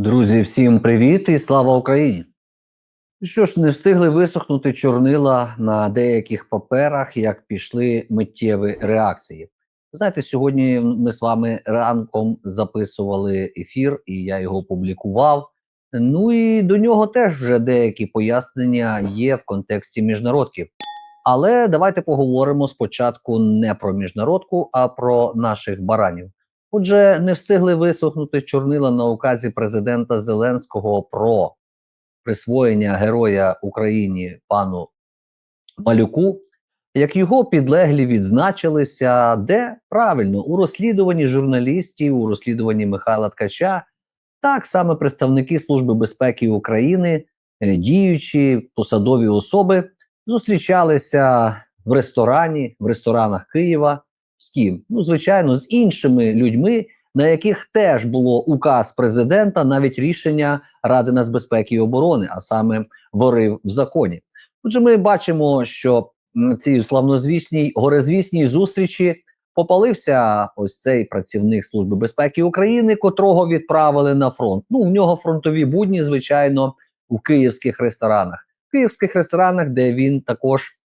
Друзі, всім привіт і слава Україні! Що ж, не встигли висохнути чорнила на деяких паперах, як пішли миттєві реакції. Знаєте, сьогодні ми з вами ранком записували ефір, і я його публікував. Ну і до нього теж вже деякі пояснення є в контексті міжнародки. Але давайте поговоримо спочатку не про міжнародку, а про наших баранів. Отже, не встигли висохнути чорнила на указі президента Зеленського про присвоєння героя Україні пану Малюку, як його підлеглі відзначилися, де правильно? У розслідуванні журналістів, у розслідуванні Михайла Ткача, так саме представники Служби безпеки України, е, діючі посадові особи, зустрічалися в ресторані, в ресторанах Києва. З ким? Ну, звичайно, з іншими людьми, на яких теж було указ президента, навіть рішення Ради нацбезпеки і оборони, а саме ворив в законі. Отже, ми бачимо, що цій славнозвісній горезвісній зустрічі попалився ось цей працівник Служби безпеки України, котрого відправили на фронт. Ну, в нього фронтові будні, звичайно, в київських ресторанах. В київських ресторанах, де він також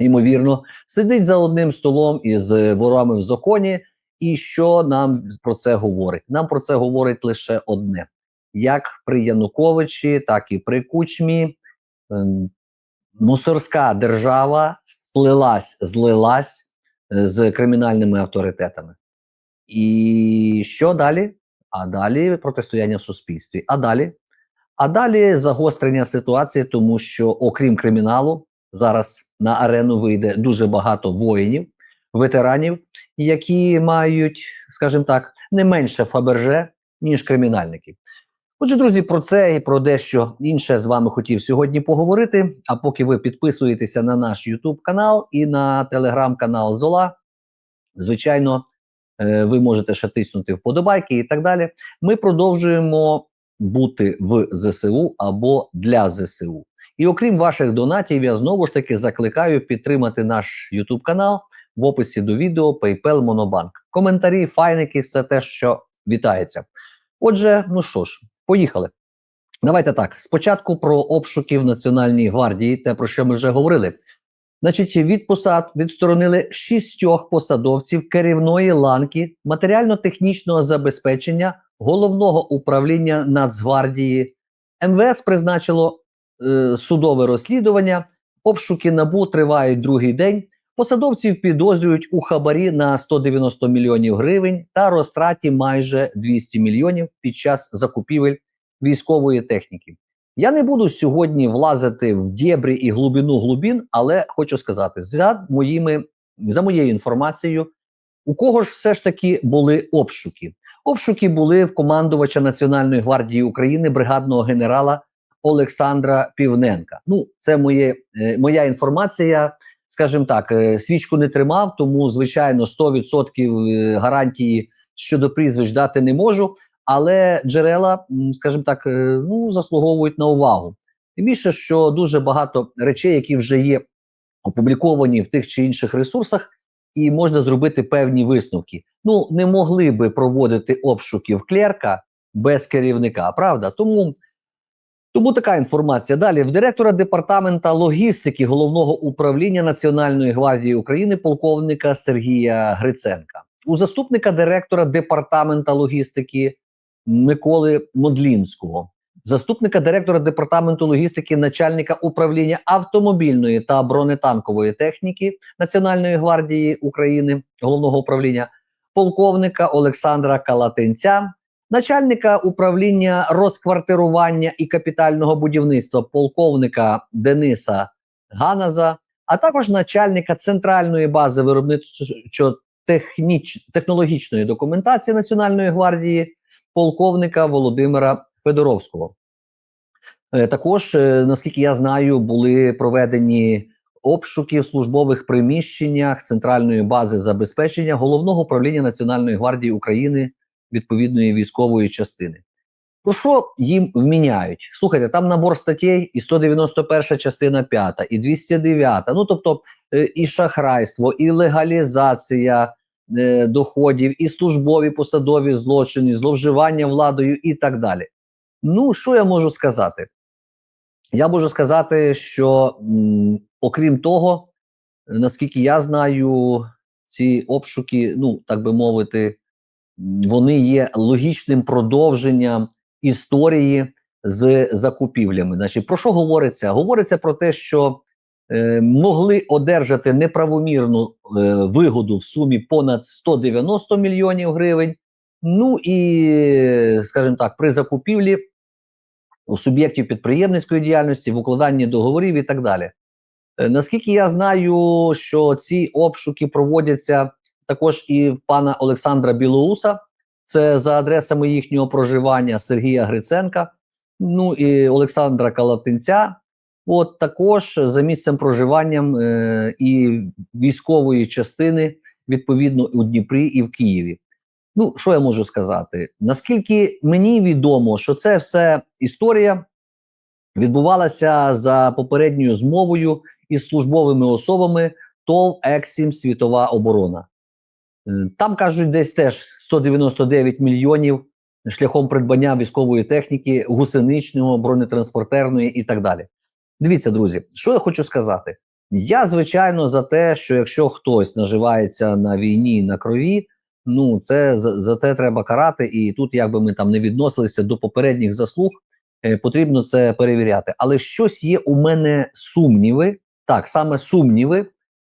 ймовірно, сидить за одним столом із ворами в законі. І що нам про це говорить? Нам про це говорить лише одне: як при Януковичі, так і при Кучмі. ем, Мусорська держава сплилась, злилась е, з кримінальними авторитетами. І що далі? А далі протистояння в суспільстві. А далі? А далі загострення ситуації, тому що, окрім криміналу, зараз на арену вийде дуже багато воїнів, ветеранів, які мають, скажімо так, не менше фаберже, ніж кримінальники. Отже, друзі, про це і про дещо інше з вами хотів сьогодні поговорити. А поки ви підписуєтеся на наш YouTube канал і на телеграм-канал Зола, звичайно, е, ви можете ще тиснути вподобайки і так далі. Ми продовжуємо бути в ЗСУ або для ЗСУ. І окрім ваших донатів, я знову ж таки закликаю підтримати наш YouTube канал в описі до відео PayPal Monobank. Коментарі, файники, все те, що вітається. Отже, ну що ж, поїхали. Давайте так. Спочатку про обшуки в Національній гвардії, те про що ми вже говорили. Значить, від посад відсторонили шістьох посадовців керівної ланки матеріально-технічного забезпечення головного управління Нацгвардії. МВС призначило е, судове розслідування. Обшуки набу тривають другий день. Посадовців підозрюють у хабарі на 190 мільйонів гривень та розтраті майже 200 мільйонів під час закупівель військової техніки. Я не буду сьогодні влазити в дєбрі і глибину глубін, але хочу сказати, за моїми за моєю інформацією, у кого ж все ж таки були обшуки? Обшуки були в командувача Національної гвардії України бригадного генерала Олександра Півненка. Ну, це моє, е, моя інформація, скажімо так, е, свічку не тримав, тому звичайно 100% е, гарантії щодо прізвищ дати не можу. Але джерела, скажімо так, ну заслуговують на увагу. Тим більше, що дуже багато речей, які вже є опубліковані в тих чи інших ресурсах, і можна зробити певні висновки. Ну, не могли би проводити обшуки в клерка без керівника, правда? Тому, тому така інформація. Далі в директора департамента логістики головного управління Національної гвардії України полковника Сергія Гриценка. У заступника директора департамента логістики Миколи Модлінського, заступника директора департаменту логістики, начальника управління автомобільної та бронетанкової техніки Національної гвардії України, головного управління, полковника Олександра Калатинця, начальника управління розквартирування і капітального будівництва, полковника Дениса Ганаза, а також начальника центральної бази виробничо техніч технологічної документації Національної гвардії полковника Володимира Федоровського. Е, також, е, наскільки я знаю, були проведені обшуки в службових приміщеннях центральної бази забезпечення головного управління Національної гвардії України відповідної військової частини. Про що їм вміняють? Слухайте, там набор статей, і 191 частина 5, і 209, ну тобто е, і шахрайство, і легалізація е, доходів, і службові посадові злочини, зловживання владою і так далі. Ну, що я можу сказати? Я можу сказати, що м, окрім того, наскільки я знаю, ці обшуки, ну так би мовити, вони є логічним продовженням історії з закупівлями. Значить, про що говориться? Говориться про те, що е, могли одержати неправомірну е, вигоду в сумі понад 190 мільйонів гривень. Ну і, скажімо так, при закупівлі суб'єктів підприємницької діяльності, в укладанні договорів і так далі. Е, Наскільки я знаю, що ці обшуки проводяться також і пана Олександра Білоуса, це за адресами їхнього проживання Сергія Гриценка, ну і Олександра Калатинця. От також за місцем проживанням е, і військової частини, відповідно, у Дніпрі і в Києві. Ну, що я можу сказати? Наскільки мені відомо, що це все історія відбувалася за попередньою змовою із службовими особами ТОВ Ексім Світова оборона. Там кажуть, десь теж 199 мільйонів шляхом придбання військової техніки, гусеничного, бронетранспортерної і так далі. Дивіться, друзі, що я хочу сказати. Я, звичайно, за те, що якщо хтось наживається на війні на крові, ну це за, за те треба карати. І тут, як би ми там не відносилися до попередніх заслуг, е, потрібно це перевіряти. Але щось є у мене сумніви, так саме сумніви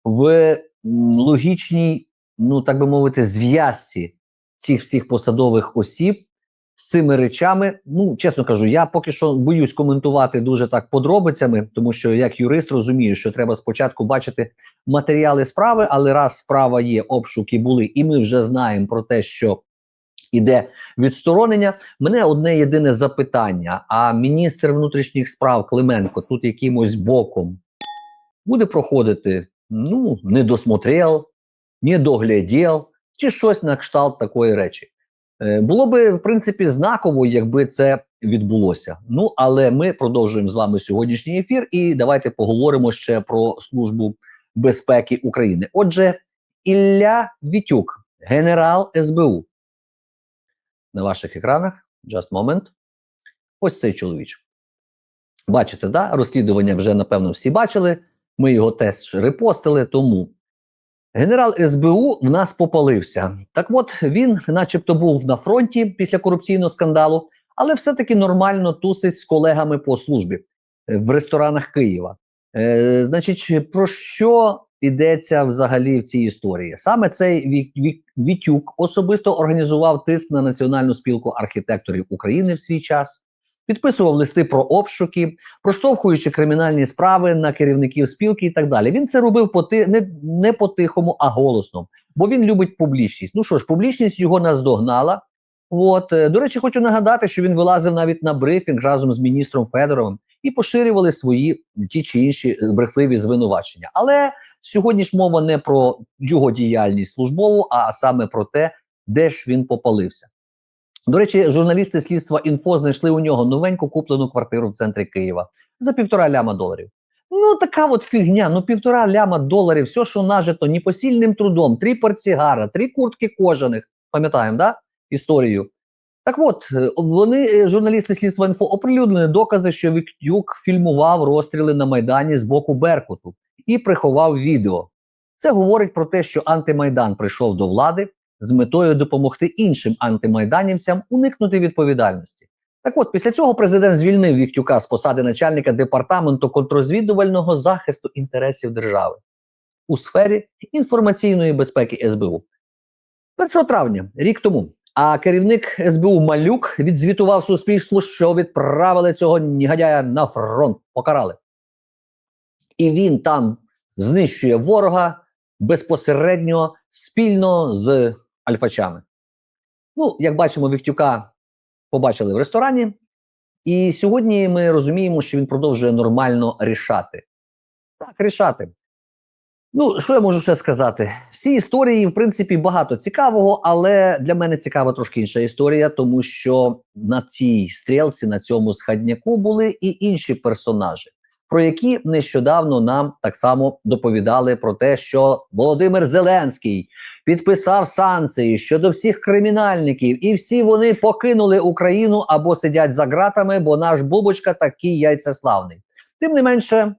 в логічній, ну так би мовити, зв'язці цих всіх посадових осіб з цими речами. Ну, чесно кажу, я поки що боюсь коментувати дуже так подробицями, тому що як юрист розумію, що треба спочатку бачити матеріали справи, але раз справа є, обшуки були, і ми вже знаємо про те, що іде відсторонення. Мене одне єдине запитання: а міністр внутрішніх справ Клименко тут якимось боком буде проходити? Ну, не досмотрел, не доглядів, чи щось на кшталт такої речі. Е, Було би в принципі знаково, якби це відбулося. Ну але ми продовжуємо з вами сьогоднішній ефір, і давайте поговоримо ще про службу безпеки України. Отже, Ілля Вітюк, генерал СБУ. На ваших екранах, just moment. Ось цей чоловічок. Бачите, да? розслідування вже напевно всі бачили. Ми його теж репостили, тому Генерал СБУ в нас попалився. Так от він, начебто, був на фронті після корупційного скандалу, але все-таки нормально тусить з колегами по службі е, в ресторанах Києва. Е, значить, про що йдеться взагалі в цій історії? Саме цей Вік, Вік, Вітюк особисто організував тиск на Національну спілку архітекторів України в свій час. Підписував листи про обшуки, проштовхуючи кримінальні справи на керівників спілки і так далі. Він це робив по ти не, не по-тихому, а голосно, бо він любить публічність. Ну що ж, публічність його наздогнала. От е, до речі, хочу нагадати, що він вилазив навіть на брифінг разом з міністром Федоровим і поширювали свої ті чи інші е, брехливі звинувачення. Але сьогодні ж мова не про його діяльність службову, а саме про те, де ж він попалився. До речі, журналісти слідства інфо знайшли у нього новеньку куплену квартиру в центрі Києва за півтора ляма доларів. Ну, така от фігня, ну півтора ляма доларів, все, що нажито непосильним трудом, три портсігара, три куртки кожаних. Пам'ятаємо, да? Історію. Так от, е, вони, е, журналісти слідства інфо, оприлюднили докази, що Віктюк фільмував розстріли на Майдані з боку Беркуту і приховав відео. Це говорить про те, що антимайдан прийшов до влади з метою допомогти іншим антимайданівцям уникнути відповідальності. Так от, після цього президент звільнив Віктюка з посади начальника департаменту контрозвідувального захисту інтересів держави у сфері інформаційної безпеки СБУ. 1 травня, рік тому, а керівник СБУ Малюк відзвітував суспільству, що відправили цього негодяя на фронт, покарали. І він там знищує ворога безпосередньо спільно з альфачами. Ну, як бачимо, Віктюка побачили в ресторані, і сьогодні ми розуміємо, що він продовжує нормально рішати. Так, рішати. Ну, що я можу ще сказати? В цій історії, в принципі, багато цікавого, але для мене цікава трошки інша історія, тому що на цій стрілці, на цьому схадняку були і інші персонажі. Про які нещодавно нам так само доповідали про те, що Володимир Зеленський підписав санкції щодо всіх кримінальників, і всі вони покинули Україну або сидять за ґратами, бо наш Бубочка такий яйцеславний. Тим не менше,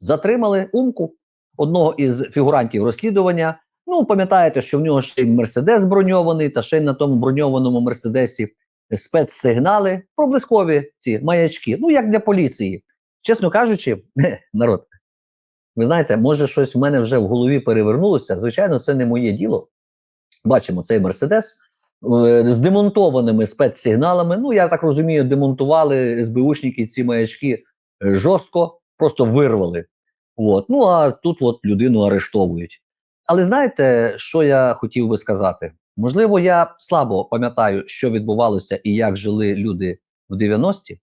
затримали умку одного із фігурантів розслідування. Ну, пам'ятаєте, що в нього ще й мерседес броньований, та ще й на тому броньованому мерседесі спецсигнали, проблискові ці маячки. Ну, як для поліції. Чесно кажучи, народ, ви знаєте, може щось в мене вже в голові перевернулося. Звичайно, це не моє діло. Бачимо цей мерседес е, з демонтованими спецсигналами. Ну, я так розумію, демонтували СБУшники ці маячки е, жорстко, просто вирвали. От. Ну а тут от людину арештовують. Але знаєте, що я хотів би сказати? Можливо, я слабо пам'ятаю, що відбувалося і як жили люди в 90-ті.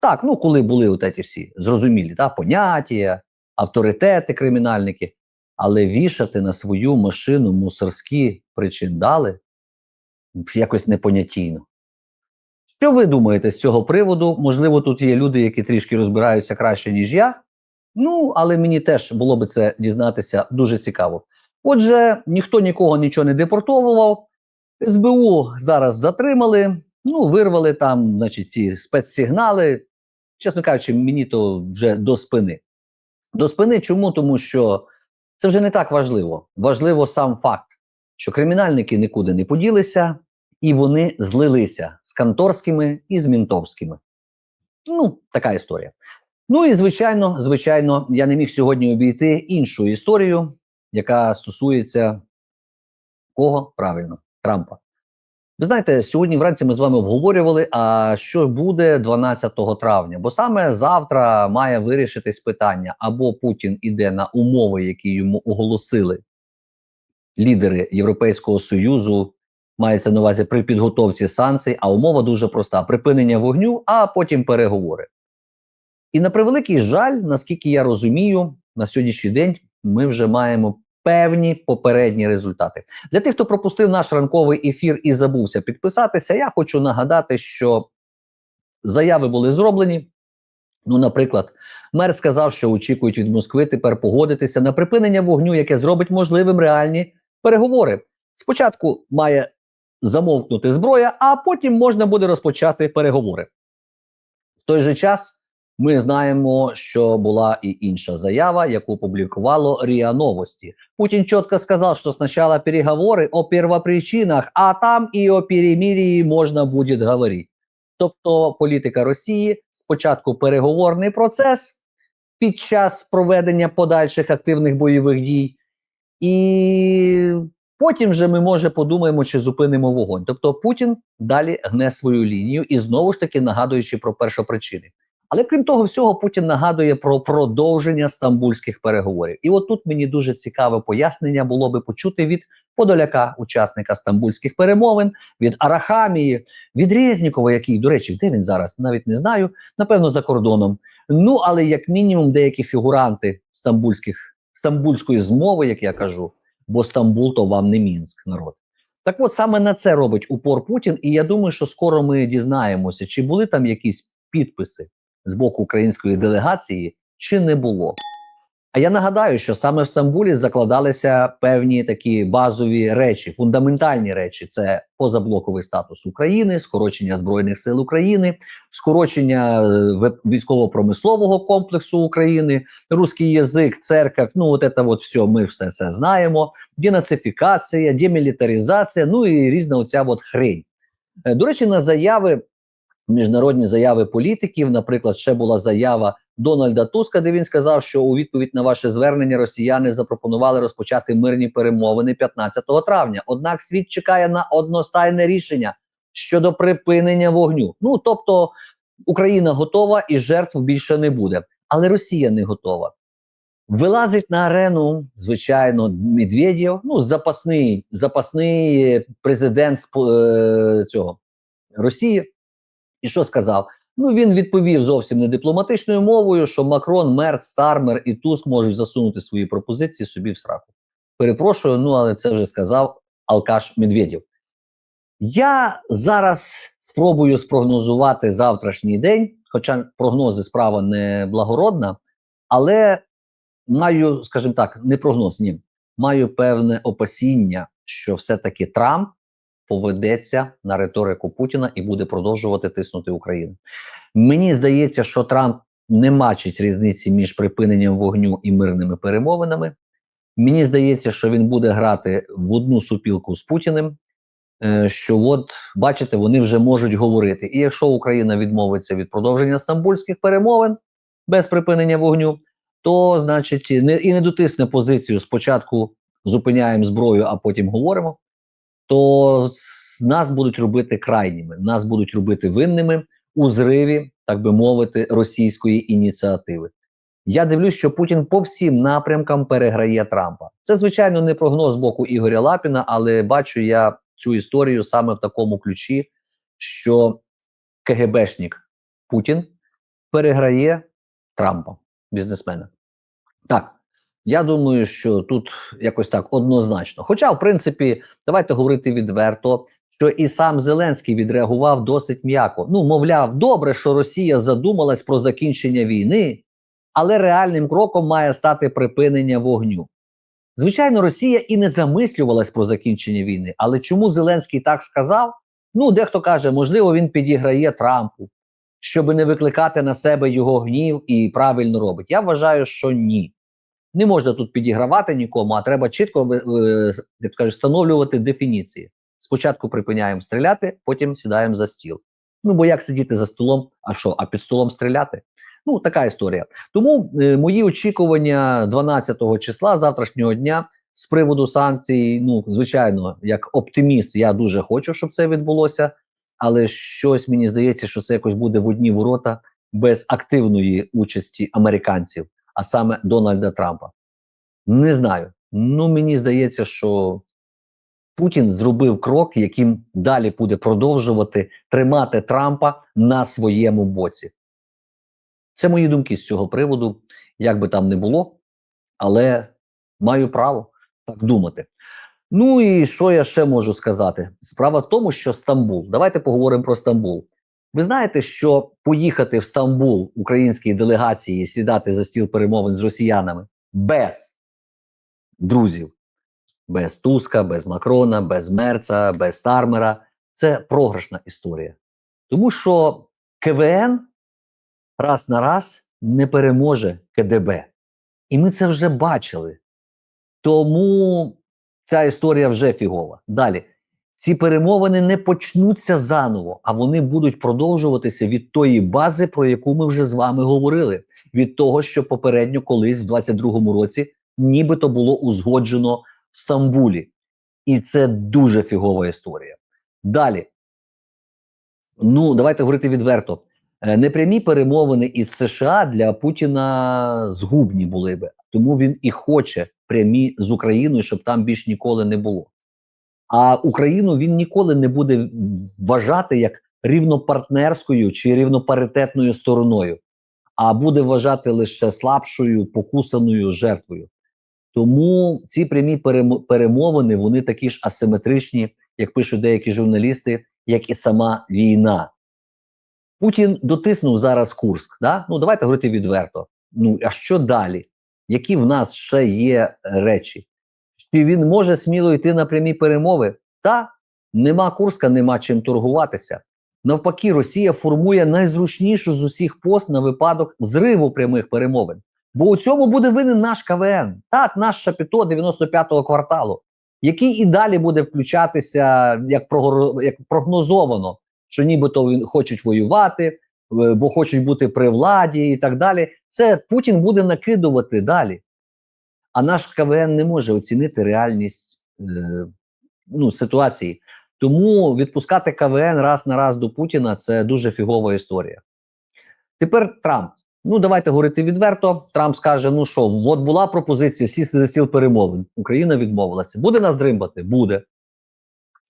Так, ну коли були от ці всі зрозумілі, та, поняття, авторитети, кримінальники, але вішати на свою машину мусорські причиндали якось непонятійно. Що ви думаєте з цього приводу? Можливо, тут є люди, які трішки розбираються краще, ніж я. Ну, але мені теж було би це дізнатися дуже цікаво. Отже, ніхто нікого нічого не депортовував. СБУ зараз затримали, ну, вирвали там, значить, ці спецсигнали. Чесно кажучи, мені то вже до спини. До спини чому? Тому що це вже не так важливо. Важливо сам факт, що кримінальники нікуди не поділися, і вони злилися з канторськими і з мінтовськими. Ну, така історія. Ну і звичайно, звичайно, я не міг сьогодні обійти іншу історію, яка стосується кого правильно Трампа. Ви знаєте, сьогодні вранці ми з вами обговорювали, а що буде 12 травня, бо саме завтра має вирішитись питання: або Путін іде на умови, які йому оголосили лідери Європейського Союзу, мається на увазі при підготовці санкцій, а умова дуже проста: припинення вогню, а потім переговори. І на превеликий жаль, наскільки я розумію, на сьогоднішній день ми вже маємо певні попередні результати. Для тих, хто пропустив наш ранковий ефір і забувся підписатися, я хочу нагадати, що заяви були зроблені. Ну, наприклад, мер сказав, що очікують від Москви тепер погодитися на припинення вогню, яке зробить можливим реальні переговори. Спочатку має замовкнути зброя, а потім можна буде розпочати переговори. В той же час. Ми знаємо, що була і інша заява, яку опублікувало РІА Новості. Путін чітко сказав, що спочатку переговори о первопричинах, а там і о перемирії можна буде говорити. Тобто політика Росії спочатку переговорний процес під час проведення подальших активних бойових дій, і потім вже ми може подумаємо, чи зупинимо вогонь. Тобто Путін далі гне свою лінію і знову ж таки нагадуючи про першопричини. Але крім того, всього Путін нагадує про продовження стамбульських переговорів. І от тут мені дуже цікаве пояснення було би почути від Подоляка, учасника стамбульських перемовин, від Арахамії, від Резнікова, який, до речі, де він зараз навіть не знаю, напевно, за кордоном. Ну але як мінімум деякі фігуранти стамбульських стамбульської змови, як я кажу, бо Стамбул то вам не мінськ народ. Так от саме на це робить упор Путін, і я думаю, що скоро ми дізнаємося, чи були там якісь підписи з боку української делегації чи не було. А я нагадаю, що саме в Стамбулі закладалися певні такі базові речі, фундаментальні речі: це позаблоковий статус України, скорочення збройних сил України, скорочення е, військово-промислового комплексу України, русський язик, церква. Ну, от це от все, ми все це знаємо. Денацифікація, демілітаризація, ну і різна оця от хрень. Е, до речі, на заяви міжнародні заяви політиків. Наприклад, ще була заява Дональда Туска, де він сказав, що у відповідь на ваше звернення росіяни запропонували розпочати мирні перемовини 15 травня. Однак світ чекає на одностайне рішення щодо припинення вогню. Ну тобто Україна готова і жертв більше не буде, але Росія не готова. Вилазить на арену, звичайно, Медведєв, ну запасний запасний президент е, цього Росії. І що сказав? Ну він відповів зовсім не дипломатичною мовою, що Макрон, Мерц, Стармер і Туск можуть засунути свої пропозиції собі в сраку. Перепрошую, ну але це вже сказав Алкаш Медведєв. Я зараз спробую спрогнозувати завтрашній день, хоча прогнози справа не благородна, але маю, скажімо так, не прогноз, ні. Маю певне опасіння, що все-таки Трамп поведеться на риторику Путіна і буде продовжувати тиснути Україну. Мені здається, що Трамп не бачить різниці між припиненням вогню і мирними перемовинами. Мені здається, що він буде грати в одну супілку з Путіним. е, Що от бачите, вони вже можуть говорити. І якщо Україна відмовиться від продовження стамбульських перемовин без припинення вогню, то значить не і не дотисне позицію спочатку зупиняємо зброю, а потім говоримо. То нас будуть робити крайніми, нас будуть робити винними у зриві, так би мовити, російської ініціативи. Я дивлюсь, що Путін по всім напрямкам переграє Трампа. Це звичайно не прогноз з боку Ігоря Лапіна, але бачу я цю історію саме в такому ключі, що КГБшник Путін переграє Трампа, бізнесмена. Так, я думаю, що тут якось так однозначно. Хоча, в принципі, давайте говорити відверто, що і сам Зеленський відреагував досить м'яко. Ну, мовляв, добре, що Росія задумалась про закінчення війни, але реальним кроком має стати припинення вогню. Звичайно, Росія і не замислювалась про закінчення війни. Але чому Зеленський так сказав? Ну, дехто каже, можливо, він підіграє Трампу, щоб не викликати на себе його гнів і правильно робить. Я вважаю, що ні. Не можна тут підігравати нікому, а треба чітко як кажуть, встановлювати дефініції. Спочатку припиняємо стріляти, потім сідаємо за стіл. Ну бо як сидіти за столом, а що, а під столом стріляти? Ну, така історія. Тому е, мої очікування 12 числа завтрашнього дня з приводу санкцій, ну, звичайно, як оптиміст, я дуже хочу, щоб це відбулося, але щось мені здається, що це якось буде в одні ворота без активної участі американців, а саме Дональда Трампа. Не знаю. Ну, мені здається, що Путін зробив крок, яким далі буде продовжувати тримати Трампа на своєму боці. Це мої думки з цього приводу, як би там не було, але маю право так думати. Ну і що я ще можу сказати? Справа в тому, що Стамбул. Давайте поговоримо про Стамбул. Ви знаєте, що поїхати в Стамбул українській делегації сідати за стіл перемовин з росіянами без друзів, без Туска, без Макрона, без Мерца, без Тармера це програшна історія. Тому що КВН раз на раз не переможе КДБ. І ми це вже бачили. Тому ця історія вже фігова. Далі. Ці перемовини не почнуться заново, а вони будуть продовжуватися від тої бази, про яку ми вже з вами говорили. Від того, що попередньо колись в 22-му році нібито було узгоджено в Стамбулі. І це дуже фігова історія. Далі. Ну, давайте говорити відверто. Е, Непрямі перемовини із США для Путіна згубні були би, тому він і хоче прямі з Україною, щоб там більш ніколи не було. А Україну він ніколи не буде вважати як рівнопартнерською чи рівнопаритетною стороною, а буде вважати лише слабшою, покусаною жертвою. Тому ці прямі перемовини вони такі ж асиметричні, як пишуть деякі журналісти, як і сама війна. Путін дотиснув зараз Курск. Да? Ну давайте говорити відверто. Ну а що далі? Які в нас ще є речі? Чи він може сміло йти на прямі перемови? Та нема Курска, нема чим торгуватися. Навпаки, Росія формує найзручнішу з усіх пост на випадок зриву прямих перемовин. Бо у цьому буде винен наш КВН, так, наш Шапіто 95-го кварталу, який і далі буде включатися як, прогор... як прогнозовано, що нібито він хочуть воювати, е, бо хочуть бути при владі і так далі. Це Путін буде накидувати далі. А наш КВН не може оцінити реальність е, ну, ситуації. Тому відпускати КВН раз на раз до Путіна це дуже фігова історія. Тепер Трамп. Ну, давайте говорити відверто. Трамп скаже: ну що, от була пропозиція сісти за стіл перемовин. Україна відмовилася. Буде нас дримбати? Буде.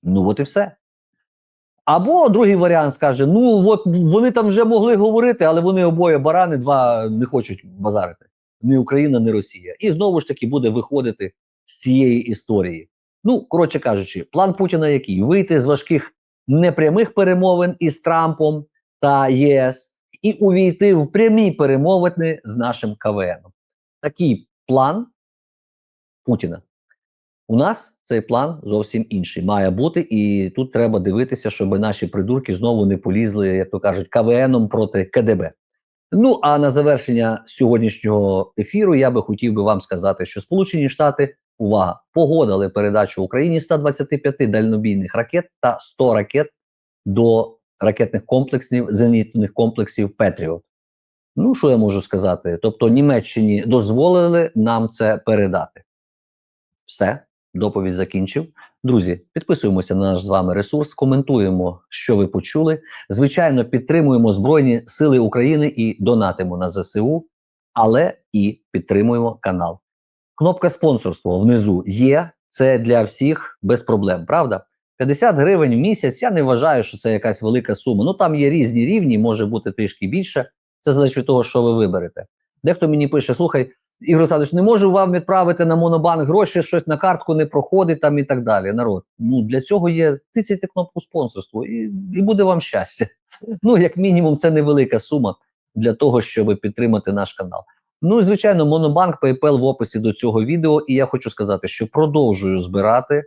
Ну, от і все. Або другий варіант скаже: ну от вони там вже могли говорити, але вони обоє барани, два не хочуть базарити. Ні Україна, ні Росія. І знову ж таки буде виходити з цієї історії. Ну, коротше кажучи, план Путіна який? Вийти з важких непрямих перемовин із Трампом та ЄС і увійти в прямі перемовини з нашим КВН. Такий план Путіна. У нас цей план зовсім інший має бути, і тут треба дивитися, щоб наші придурки знову не полізли, як то кажуть, КВНом проти КДБ. Ну а на завершення сьогоднішнього ефіру я би хотів би вам сказати, що Сполучені Штати увага погодили передачу Україні 125 дальнобійних ракет та 100 ракет до ракетних комплексів зенітних комплексів Петріот. Ну що я можу сказати? Тобто Німеччині дозволили нам це передати. Все, доповідь закінчив. Друзі, підписуємося на наш з вами ресурс, коментуємо, що ви почули. Звичайно, підтримуємо Збройні Сили України і донатимо на ЗСУ, але і підтримуємо канал. Кнопка спонсорство внизу є. Це для всіх без проблем, правда? 50 гривень в місяць. Я не вважаю, що це якась велика сума. Ну там є різні рівні, може бути трішки більше. Це залежить від того, що ви виберете. Дехто мені пише: слухай, Ігор Олександрович, не можу вам відправити на монобанк гроші, щось на картку не проходить там і так далі. Народ. Ну для цього є тицяйте кнопку спонсорство, і, і буде вам щастя. Ну, як мінімум, це невелика сума для того, щоб підтримати наш канал. Ну і звичайно, Монобанк, PayPal в описі до цього відео. І я хочу сказати, що продовжую збирати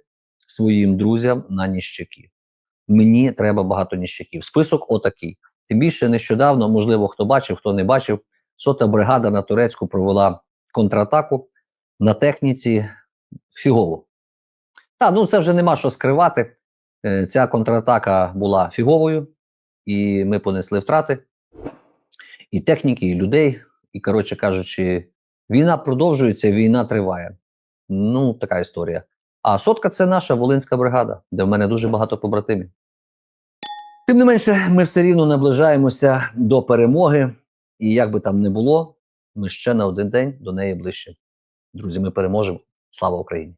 своїм друзям на ніщаки. Мені треба багато ніщаків. Список отакий. Тим більше нещодавно, можливо, хто бачив, хто не бачив, сота бригада на турецьку провела контратаку на техніці фігову. Та, ну це вже нема що скривати. Е, Ця контратака була фіговою, і ми понесли втрати і техніки, і людей. І, коротше кажучи, війна продовжується, війна триває. Ну, така історія. А сотка це наша Волинська бригада, де в мене дуже багато побратимів. Тим не менше, ми все рівно наближаємося до перемоги, і як би там не було, ми ще на один день до неї ближче. Друзі, ми переможемо. Слава Україні!